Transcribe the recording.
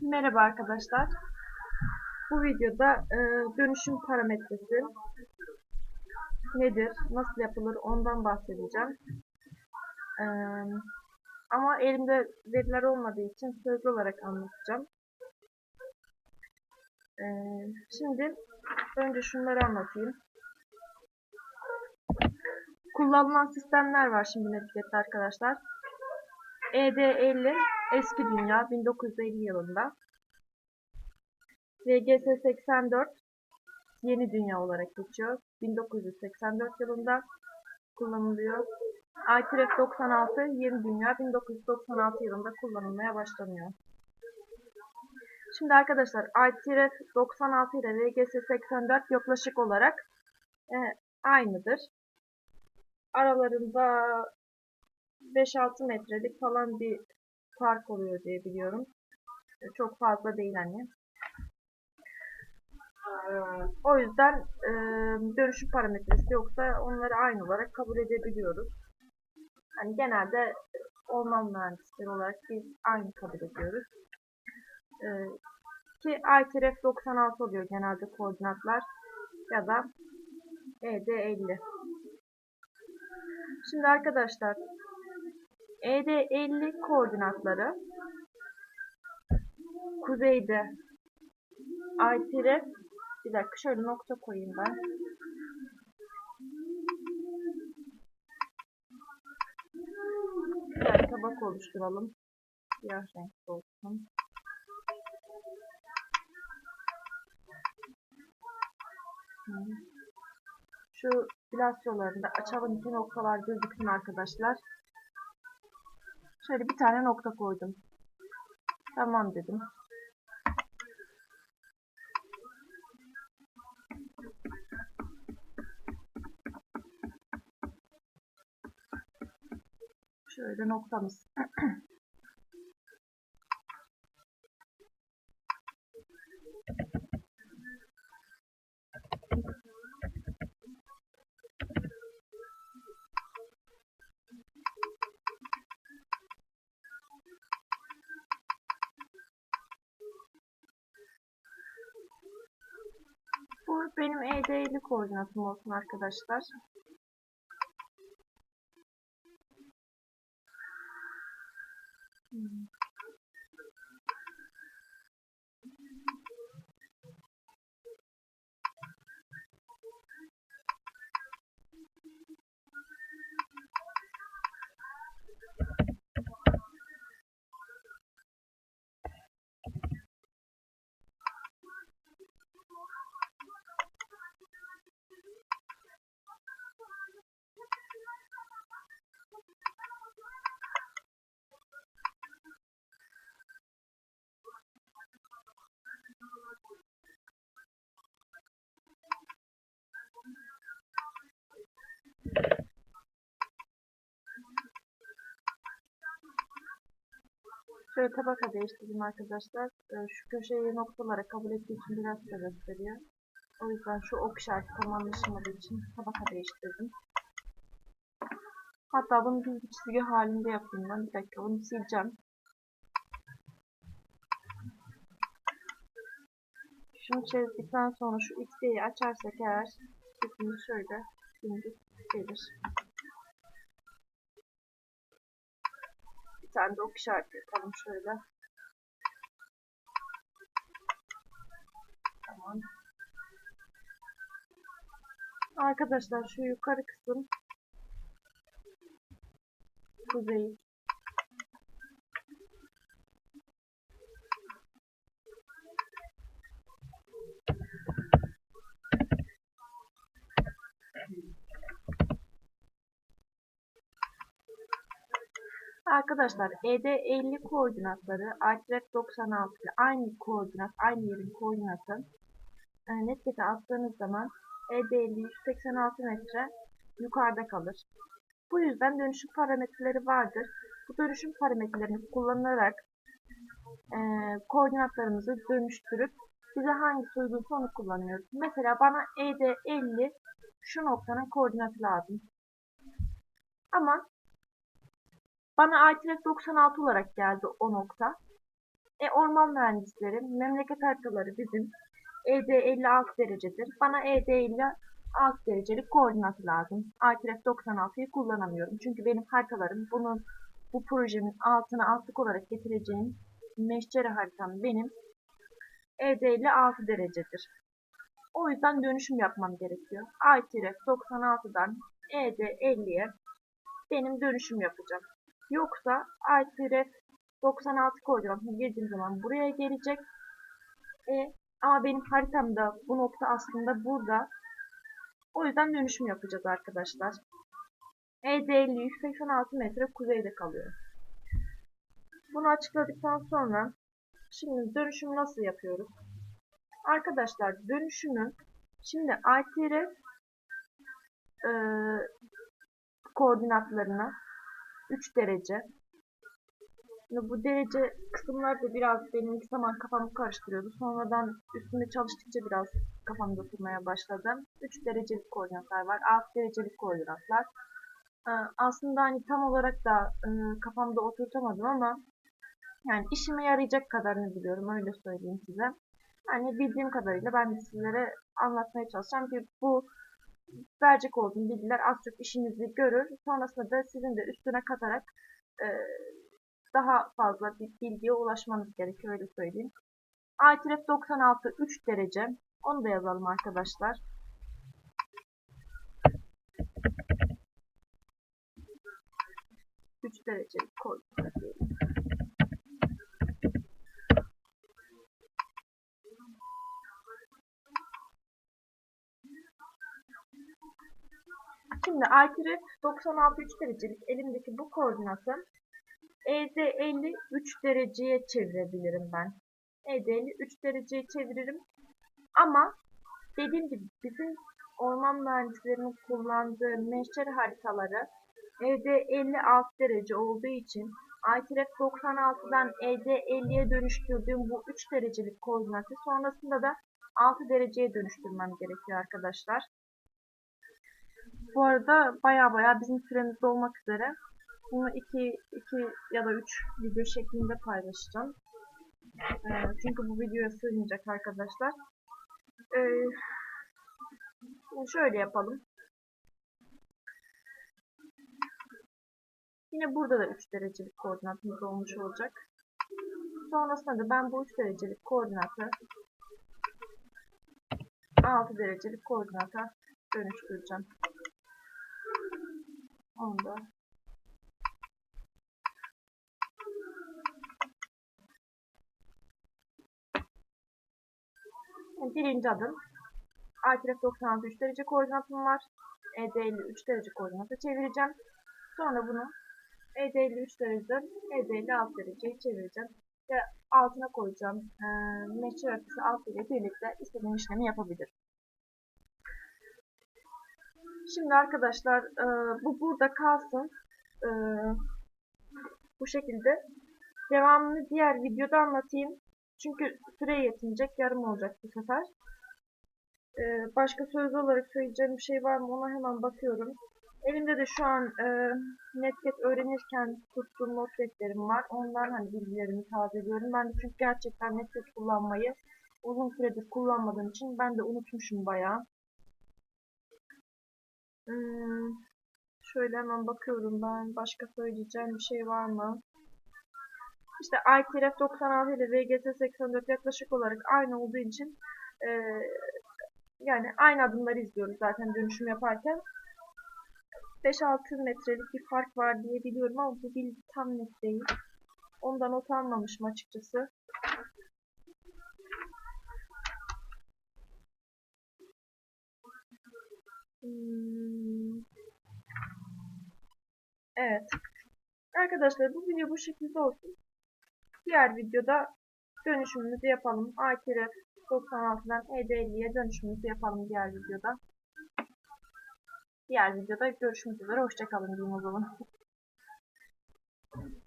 Merhaba arkadaşlar. Bu videoda e, dönüşüm parametresi nedir, nasıl yapılır ondan bahsedeceğim. E, ama elimde veriler olmadığı için sözlü olarak anlatacağım. E, şimdi önce şunları anlatayım. Kullanılan sistemler var şimdi neticede arkadaşlar. ED50 eski dünya 1950 yılında. VGS 84 yeni dünya olarak geçiyor. 1984 yılında kullanılıyor. ITRF 96 yeni dünya 1996 yılında kullanılmaya başlanıyor. Şimdi arkadaşlar ITRF 96 ile VGS 84 yaklaşık olarak e, aynıdır. Aralarında 5-6 metrelik falan bir fark oluyor diye biliyorum. E, Çok fazla değil hani. Ee, O yüzden e, dönüşüm parametresi yoksa onları aynı olarak kabul edebiliyoruz. Hani genelde orman mühendisleri olarak biz aynı kabul ediyoruz. Ee, ki ITRF 96 oluyor genelde koordinatlar ya da ED 50. Şimdi arkadaşlar ED 50 koordinatları kuzeyde ITRF bir dakika şöyle nokta koyayım ben. Bir tabak oluşturalım. Siyah renkli olsun. Şu bilasyolarında açalım iki noktalar gözüksün arkadaşlar. Şöyle bir tane nokta koydum. Tamam dedim. Şöyle noktamız. benim ED50 koordinatım olsun arkadaşlar. Hmm. Şöyle tabaka değiştirdim arkadaşlar. Ee, Şu köşeyi noktalara kabul ettiği için biraz da gösteriyor. O yüzden şu ok işareti tam için tabaka değiştirdim. Hatta bunu bir çizgi halinde yapayım ben. Bir dakika bunu sileceğim. Şunu çizdikten sonra şu x'yi açarsak eğer tipimiz şöyle şimdi gelir. Tane de ok işareti yapalım şöyle. Tamam. Arkadaşlar şu yukarı kısım kuzey. Arkadaşlar ED50 koordinatları ITRF 96 ile aynı koordinat, aynı yerin koordinatı e, netkete attığınız zaman ED50 186 metre yukarıda kalır. Bu yüzden dönüşüm parametreleri vardır. Bu dönüşüm parametrelerini kullanarak e, koordinatlarımızı dönüştürüp bize hangisi uygunsa onu kullanıyoruz. Mesela bana ED50 şu noktanın koordinatı lazım. Ama Bana ITRF 96 olarak geldi o nokta. E, orman mühendisleri, memleket haritaları bizim ED 56 derecedir. Bana ED 56 derecelik koordinatı lazım. ITRF 96'yı kullanamıyorum. Çünkü benim haritalarım bunun bu projenin altına altlık olarak getireceğim meşcere haritam benim ED 56 derecedir. O yüzden dönüşüm yapmam gerekiyor. ITRF 96'dan ED 50'ye benim dönüşüm yapacağım. Yoksa ITRF 96 koordinatına girdiğim zaman buraya gelecek. E, ama benim haritamda bu nokta aslında burada. O yüzden dönüşüm yapacağız arkadaşlar. ED 50 186 metre kuzeyde kalıyor. Bunu açıkladıktan sonra şimdi dönüşümü nasıl yapıyoruz? Arkadaşlar dönüşümü şimdi ITRF e, koordinatlarına 3 derece Şimdi bu derece kısımlar da biraz benim ilk zaman kafamı karıştırıyordu. Sonradan üstünde çalıştıkça biraz kafamda oturmaya başladı. 3 derecelik koordinatlar var. 6 derecelik koordinatlar. Ee, aslında hani tam olarak da e, kafamda oturtamadım ama yani işime yarayacak kadarını biliyorum. Öyle söyleyeyim size. Yani bildiğim kadarıyla ben de sizlere anlatmaya çalışacağım ki bu verecek olduğum bilgiler az çok işinizi görür. Sonrasında da sizin de üstüne katarak e, daha fazla bir bilgiye ulaşmanız gerekiyor öyle söyleyeyim. ITRF 96 3 derece. Onu da yazalım arkadaşlar. Üç derece koyduk Şimdi ITRF 96 3 derecelik elimdeki bu koordinatı ED 50 3 dereceye çevirebilirim ben. ED 50 3 dereceye çeviririm. Ama dediğim gibi bizim orman mühendislerinin kullandığı meşer haritaları ED 56 derece olduğu için ITRF 96'dan ED 50'ye dönüştürdüğüm bu 3 derecelik koordinatı sonrasında da 6 dereceye dönüştürmem gerekiyor arkadaşlar. Bu arada baya baya bizim süremiz olmak üzere. Bunu 2, 2 ya da 3 video şeklinde paylaşacağım. Ee, çünkü bu videoya sığmayacak arkadaşlar. Şimdi şöyle yapalım. Yine burada da 3 derecelik koordinatımız olmuş olacak. Sonrasında da ben bu 3 derecelik koordinatı 6 derecelik koordinata dönüştüreceğim. Onu da Birinci adım. ITRF 96 3 derece koordinatım var. ED 50 3 derece koordinata çevireceğim. Sonra bunu ED 50 3 dereceden ED 50 6 dereceye çevireceğim. Ve altına koyacağım. E, meşhur akısı alt ile birlikte istediğim işlemi yapabilirim. Şimdi arkadaşlar e, bu burada kalsın. E, bu şekilde. Devamını diğer videoda anlatayım. Çünkü süre yetinecek. Yarım olacak bu sefer. Ee, başka sözlü olarak söyleyeceğim bir şey var mı ona hemen bakıyorum. Elimde de şu an e, Netcat öğrenirken tuttuğum not defterim var. Ondan hani bilgilerimi tazeliyorum. Ben de çünkü gerçekten Netcat kullanmayı uzun süredir kullanmadığım için ben de unutmuşum bayağı. Hmm, şöyle hemen bakıyorum ben. Başka söyleyeceğim bir şey var mı? İşte ITRF 96 ile VGS 84 yaklaşık olarak aynı olduğu için e, yani aynı adımları izliyoruz zaten dönüşüm yaparken. 5-6 metrelik bir fark var diye biliyorum ama bu bilgi tam net değil. Ondan not almamışım açıkçası. Hmm. Evet. Arkadaşlar bu video bu şekilde olsun. Diğer videoda dönüşümümüzü yapalım. AKRF 96'dan ED50'ye dönüşümümüzü yapalım diğer videoda. Diğer videoda görüşmek üzere. Hoşçakalın diyeyim o zaman.